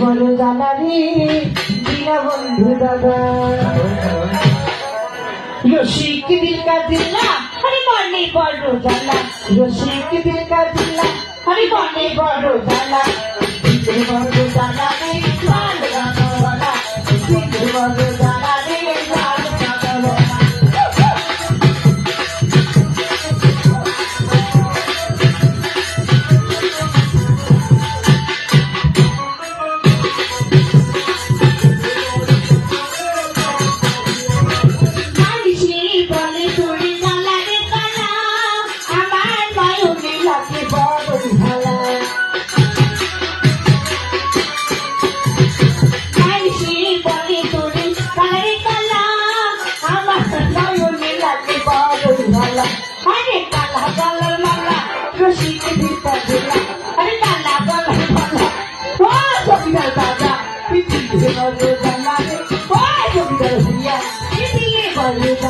বলো দাদা রে বিনা বন্ধু দাদা। রসিক বিলকা দিল্লা হরি বর্ণে বড় জালা রসিক বিলকা দিল্লা হরি বর্ণে বড় জালা ভালো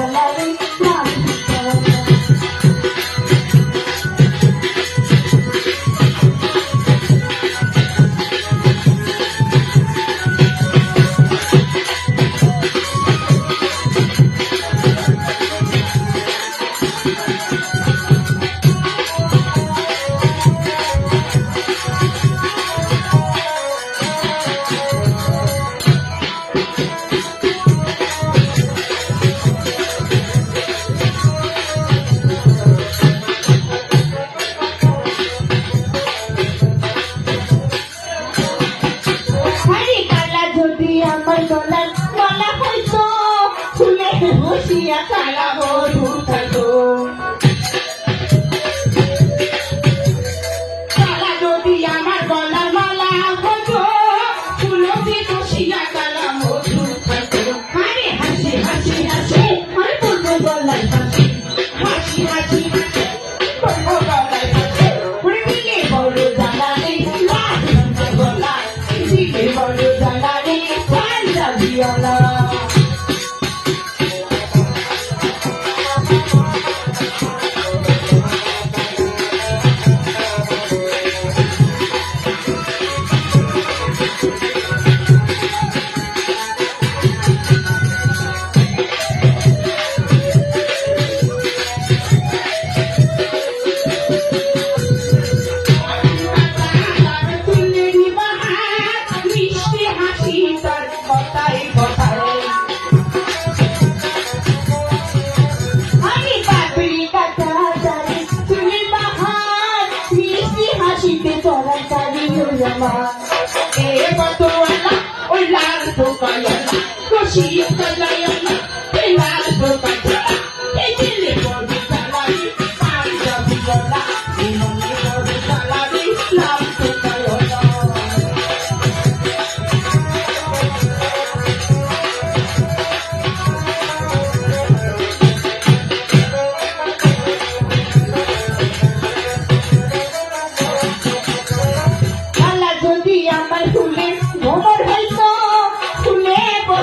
Ya, 了 tukayama e patuwala o larto kayala kushit kalayama